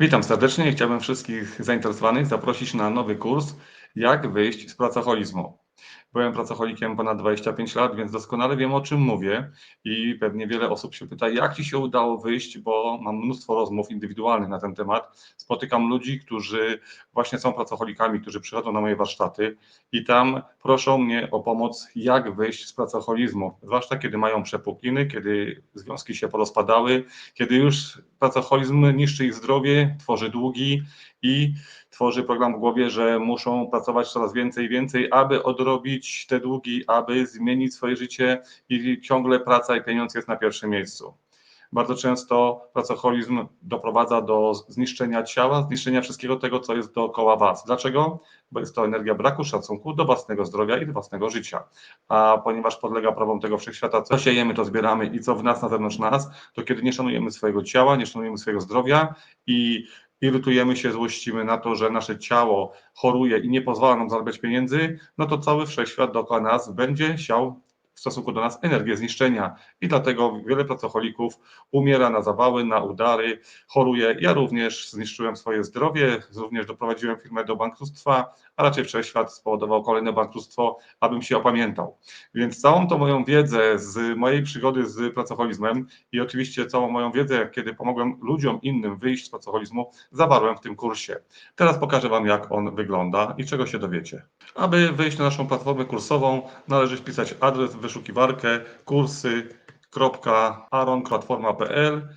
Witam serdecznie. Chciałbym wszystkich zainteresowanych zaprosić na nowy kurs Jak wyjść z pracoholizmu. Byłem pracocholikiem ponad 25 lat, więc doskonale wiem o czym mówię i pewnie wiele osób się pyta, jak ci się udało wyjść, bo mam mnóstwo rozmów indywidualnych na ten temat. Spotykam ludzi, którzy właśnie są pracocholikami, którzy przychodzą na moje warsztaty i tam proszą mnie o pomoc, jak wyjść z pracoholizmu, zwłaszcza kiedy mają przepukliny, kiedy związki się porozpadały, kiedy już pracoholizm niszczy ich zdrowie, tworzy długi i tworzy program w głowie, że muszą pracować coraz więcej więcej, aby odrobić te długi, aby zmienić swoje życie i ciągle praca i pieniądz jest na pierwszym miejscu. Bardzo często pracoholizm doprowadza do zniszczenia ciała, zniszczenia wszystkiego tego, co jest dookoła Was. Dlaczego? Bo jest to energia braku szacunku do własnego zdrowia i do własnego życia. A ponieważ podlega prawom tego wszechświata, co siejemy, to zbieramy i co w nas, na zewnątrz nas, to kiedy nie szanujemy swojego ciała, nie szanujemy swojego zdrowia i irytujemy się, złościmy na to, że nasze ciało choruje i nie pozwala nam zarabiać pieniędzy, no to cały wszechświat dookoła nas będzie siał w stosunku do nas energię zniszczenia i dlatego wiele pracocholików umiera na zawały, na udary, choruje. Ja również zniszczyłem swoje zdrowie, również doprowadziłem firmę do bankructwa, a raczej wszechświat spowodował kolejne bankructwo, abym się opamiętał. Więc całą tą moją wiedzę z mojej przygody z pracoholizmem i oczywiście całą moją wiedzę, kiedy pomogłem ludziom innym wyjść z pracoholizmu, zawarłem w tym kursie. Teraz pokażę Wam, jak on wygląda i czego się dowiecie. Aby wejść na naszą platformę kursową, należy wpisać adres w wyszukiwarkę kursy.aronplatforma.pl.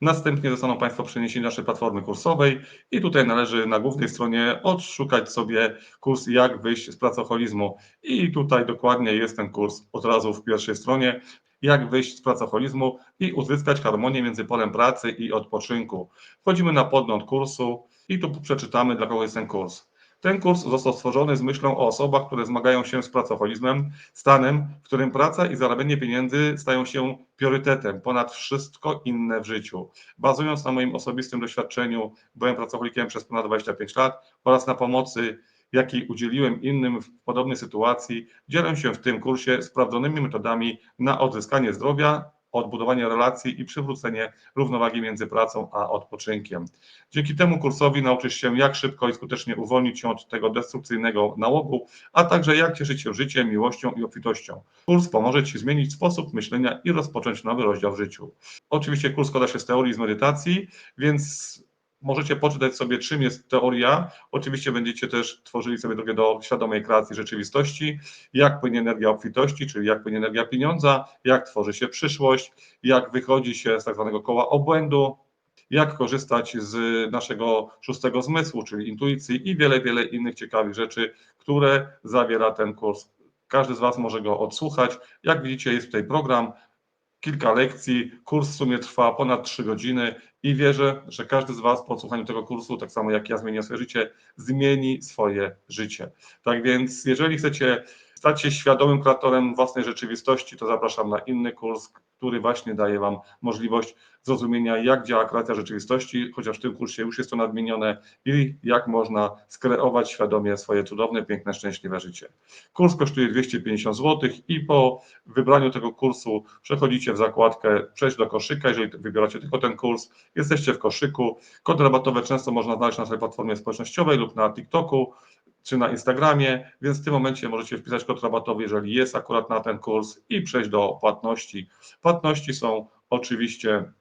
Następnie zostaną Państwo przeniesieni do naszej platformy kursowej i tutaj należy na głównej stronie odszukać sobie kurs jak wyjść z pracoholizmu i tutaj dokładnie jest ten kurs od razu w pierwszej stronie jak wyjść z pracoholizmu i uzyskać harmonię między polem pracy i odpoczynku. Wchodzimy na podgląd kursu i tu przeczytamy dla kogo jest ten kurs. Ten kurs został stworzony z myślą o osobach, które zmagają się z pracoholizmem, stanem, w którym praca i zarabianie pieniędzy stają się priorytetem ponad wszystko inne w życiu. Bazując na moim osobistym doświadczeniu, byłem pracocholikiem przez ponad 25 lat oraz na pomocy, jakiej udzieliłem innym w podobnej sytuacji, dzielę się w tym kursie sprawdzonymi metodami na odzyskanie zdrowia, odbudowanie relacji i przywrócenie równowagi między pracą a odpoczynkiem. Dzięki temu kursowi nauczysz się, jak szybko i skutecznie uwolnić się od tego destrukcyjnego nałogu, a także jak cieszyć się życiem, miłością i obfitością. Kurs pomoże Ci zmienić sposób myślenia i rozpocząć nowy rozdział w życiu. Oczywiście kurs składa się z teorii i z medytacji, więc Możecie poczytać sobie, czym jest teoria. Oczywiście będziecie też tworzyli sobie drogę do świadomej kreacji rzeczywistości, jak płynie energia obfitości, czyli jak płynie energia pieniądza, jak tworzy się przyszłość, jak wychodzi się z tak zwanego koła obłędu, jak korzystać z naszego szóstego zmysłu, czyli intuicji i wiele, wiele innych ciekawych rzeczy, które zawiera ten kurs. Każdy z Was może go odsłuchać. Jak widzicie, jest tutaj program, kilka lekcji. Kurs w sumie trwa ponad 3 godziny i wierzę, że każdy z Was po odsłuchaniu tego kursu, tak samo jak ja zmienię swoje życie, zmieni swoje życie. Tak więc, jeżeli chcecie stać się świadomym kreatorem własnej rzeczywistości, to zapraszam na inny kurs, który właśnie daje Wam możliwość zrozumienia, jak działa kreacja rzeczywistości, chociaż w tym kursie już jest to nadmienione, i jak można skreować świadomie swoje cudowne, piękne, szczęśliwe życie. Kurs kosztuje 250 zł i po wybraniu tego kursu przechodzicie w zakładkę przejść do koszyka, jeżeli wybieracie tylko ten kurs, jesteście w koszyku. Kody rabatowe często można znaleźć na naszej platformie społecznościowej lub na TikToku czy na Instagramie, więc w tym momencie możecie wpisać kod rabatowy, jeżeli jest akurat na ten kurs i przejść do płatności. Płatności są oczywiście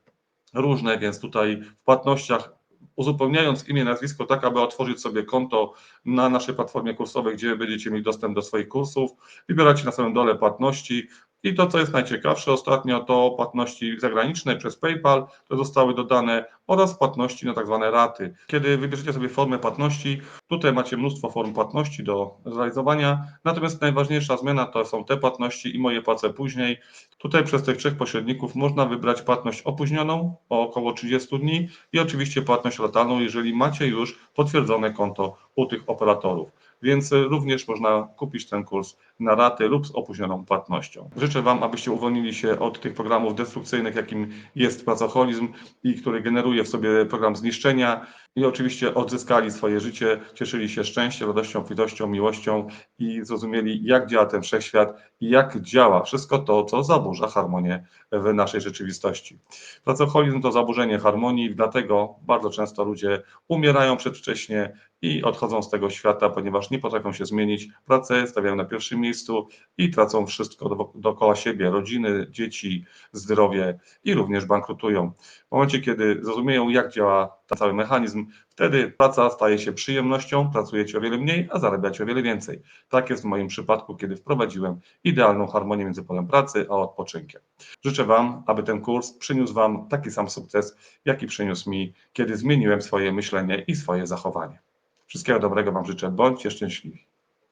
różne, więc tutaj w płatnościach uzupełniając imię, nazwisko, tak aby otworzyć sobie konto na naszej platformie kursowej, gdzie będziecie mieli dostęp do swoich kursów, wybieracie na samym dole płatności, i to, co jest najciekawsze ostatnio, to płatności zagraniczne przez PayPal, które zostały dodane oraz płatności na tak zwane raty. Kiedy wybierzecie sobie formę płatności, tutaj macie mnóstwo form płatności do zrealizowania, natomiast najważniejsza zmiana to są te płatności i moje płace później. Tutaj przez tych trzech pośredników można wybrać płatność opóźnioną o około 30 dni i oczywiście płatność ratalną, jeżeli macie już potwierdzone konto u tych operatorów. Więc również można kupić ten kurs na raty lub z opóźnioną płatnością. Życzę Wam, abyście uwolnili się od tych programów destrukcyjnych, jakim jest pracoholizm i który generuje w sobie program zniszczenia i oczywiście odzyskali swoje życie, cieszyli się szczęściem, radością, obfitością, miłością i zrozumieli, jak działa ten wszechświat i jak działa wszystko to, co zaburza harmonię w naszej rzeczywistości. Pracoholizm to zaburzenie harmonii, dlatego bardzo często ludzie umierają przedwcześnie i odchodzą z tego świata, ponieważ nie potrafią się zmienić, pracę stawiają na pierwszym miejscu i tracą wszystko do, dookoła siebie, rodziny, dzieci, zdrowie i również bankrutują. W momencie, kiedy zrozumieją, jak działa ten cały mechanizm, wtedy praca staje się przyjemnością, pracujecie o wiele mniej, a zarabiacie o wiele więcej. Tak jest w moim przypadku, kiedy wprowadziłem idealną harmonię między polem pracy a odpoczynkiem. Życzę Wam, aby ten kurs przyniósł Wam taki sam sukces, jaki przyniósł mi, kiedy zmieniłem swoje myślenie i swoje zachowanie. Wszystkiego dobrego Wam życzę, bądźcie szczęśliwi.